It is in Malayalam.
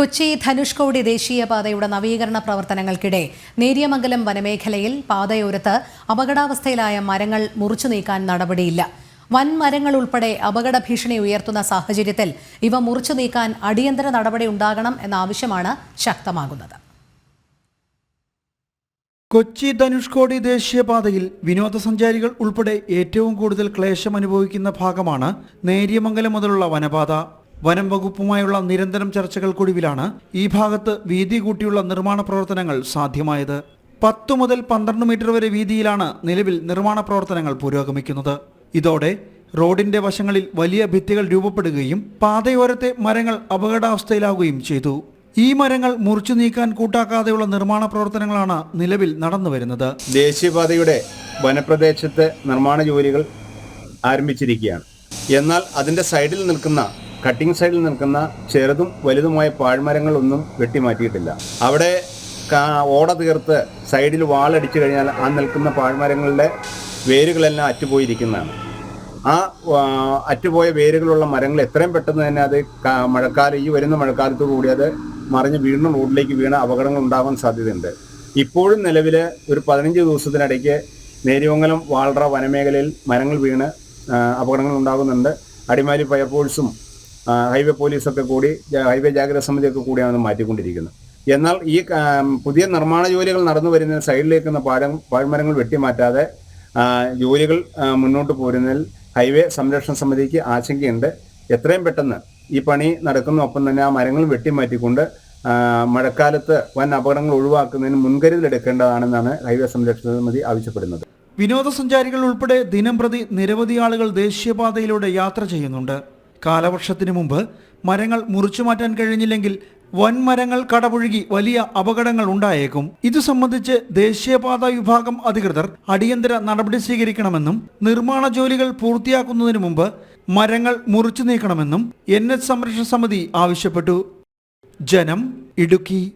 കൊച്ചി ധനുഷ്കോടി ദേശീയപാതയുടെ നവീകരണ പ്രവർത്തനങ്ങൾക്കിടെ നേരിയമംഗലം വനമേഖലയിൽ പാതയോരത്ത് അപകടാവസ്ഥയിലായ മരങ്ങൾ മുറിച്ചു നീക്കാൻ നടപടിയില്ല. വൻ മരങ്ങൾ ഉൾപ്പെടെ അപകട ഭീഷണി ഉയർത്തുന്ന സാഹചര്യത്തിൽ ഇവ മുറിച്ചു നീക്കാൻ അടിയന്തര നടപടി ഉണ്ടാകണം എന്ന ആവശ്യമാണ് ശക്തമാകുന്നത്. കൊച്ചി ധനുഷ്കോടി ദേശീയപാതയിൽ വിനോദസഞ്ചാരികൾ ഉൾപ്പെടെ ഏറ്റവും കൂടുതൽ ക്ലേശം അനുഭവിക്കുന്ന ഭാഗമാണ് നേര്യമംഗലം മുതലുള്ള വനപാത. വനം വകുപ്പുമായുള്ള നിരന്തരം ചർച്ചകൾക്കൊടുവിലാണ് ഈ ഭാഗത്ത് വീതി കൂട്ടിയുള്ള നിർമ്മാണ പ്രവർത്തനങ്ങൾ സാധ്യമായത്. പത്തു മുതൽ പന്ത്രണ്ട് മീറ്റർ വരെ വീതിയിലാണ് നിലവിൽ നിർമ്മാണ പ്രവർത്തനങ്ങൾ പുരോഗമിക്കുന്നത്. ഇതോടെ റോഡിന്റെ വശങ്ങളിൽ വലിയ ഭിത്തികൾ രൂപപ്പെടുകയും പാതയോരത്തെ മരങ്ങൾ അപകടാവസ്ഥയിലാവുകയും ചെയ്തു. ഈ മരങ്ങൾ മുറിച്ചു നീക്കാൻ കൂട്ടാക്കാതെയുള്ള നിർമ്മാണ പ്രവർത്തനങ്ങളാണ് നിലവിൽ നടന്നുവരുന്നത് ദേശീയപാതയുടെ വനപ്രദേശത്തെ നിർമ്മാണ ജോലികൾ ആരംഭിച്ചിരിക്കുകയാണ്. എന്നാൽ അതിന്റെ സൈഡിൽ നിൽക്കുന്ന കട്ടിംഗ് സൈഡിൽ നിൽക്കുന്ന ചെറുതും വലുതുമായ പാഴ്മരങ്ങളൊന്നും വെട്ടിമാറ്റിയിട്ടില്ല. അവിടെ ഓട തീർത്ത് സൈഡിൽ വാളടിച്ചു കഴിഞ്ഞാൽ ആ നിൽക്കുന്ന പാഴ്മരങ്ങളുടെ വേരുകളെല്ലാം അറ്റുപോയിരിക്കുന്നതാണ്. ആ അറ്റുപോയ വേരുകളുള്ള മരങ്ങൾ എത്രയും പെട്ടെന്ന് തന്നെ അത് മഴക്കാലം ഈ വരുന്ന മഴക്കാലത്തോടു കൂടി അത് മറിഞ്ഞ് വീണ്ടും റോഡിലേക്ക് വീണ അപകടങ്ങൾ ഉണ്ടാവാൻ സാധ്യതയുണ്ട്. ഇപ്പോഴും നിലവിൽ ഒരു പതിനഞ്ച് ദിവസത്തിനിടയ്ക്ക് നേരിയമംഗലം വാൾറ വനമേഖലയിൽ മരങ്ങൾ വീണ് അപകടങ്ങൾ ഉണ്ടാകുന്നുണ്ട്. അടിമാലി ഫയർഫോഴ്സും ഹൈവേ പോലീസൊക്കെ കൂടി ഹൈവേ ജാഗ്രത സമിതിയൊക്കെ കൂടിയാണ് മാറ്റിക്കൊണ്ടിരിക്കുന്നത്. എന്നാൽ ഈ പുതിയ നിർമ്മാണ ജോലികൾ നടന്നു വരുന്ന സൈഡിലേക്കുന്ന പാഴം പാഴ്മരങ്ങൾ വെട്ടിമാറ്റാതെ ജോലികൾ മുന്നോട്ട് പോരുന്നതിൽ ഹൈവേ സംരക്ഷണ സമിതിക്ക് ആശങ്കയുണ്ട്. എത്രയും പെട്ടെന്ന് ഈ പണി നടക്കുന്ന ഒപ്പം തന്നെ ആ മരങ്ങൾ വെട്ടിമാറ്റിക്കൊണ്ട് മഴക്കാലത്ത് വൻ അപകടങ്ങൾ ഒഴിവാക്കുന്നതിന് മുൻകരുതൽ എടുക്കേണ്ടതാണെന്നാണ് ഹൈവേ സംരക്ഷണ സമിതി ആവശ്യപ്പെടുന്നത്. വിനോദസഞ്ചാരികൾ ഉൾപ്പെടെ ദിനംപ്രതി നിരവധി ആളുകൾ ദേശീയപാതയിലൂടെ യാത്ര ചെയ്യുന്നുണ്ട്. കാലവർഷത്തിന് മുമ്പ് മരങ്ങൾ മുറിച്ചു മാറ്റാൻ കഴിഞ്ഞില്ലെങ്കിൽ വൻ മരങ്ങൾ കടപുഴുകി വലിയ അപകടങ്ങൾ ഉണ്ടായേക്കും. ഇതു സംബന്ധിച്ച് ദേശീയപാത വിഭാഗം അധികൃതർ അടിയന്തര നടപടി സ്വീകരിക്കണമെന്നും നിർമ്മാണ ജോലികൾ പൂർത്തിയാക്കുന്നതിന് മുമ്പ് മരങ്ങൾ മുറിച്ചു നീക്കണമെന്നും എൻ എച്ച് സംരക്ഷണ സമിതി ആവശ്യപ്പെട്ടു. ജനം ഇടുക്കി.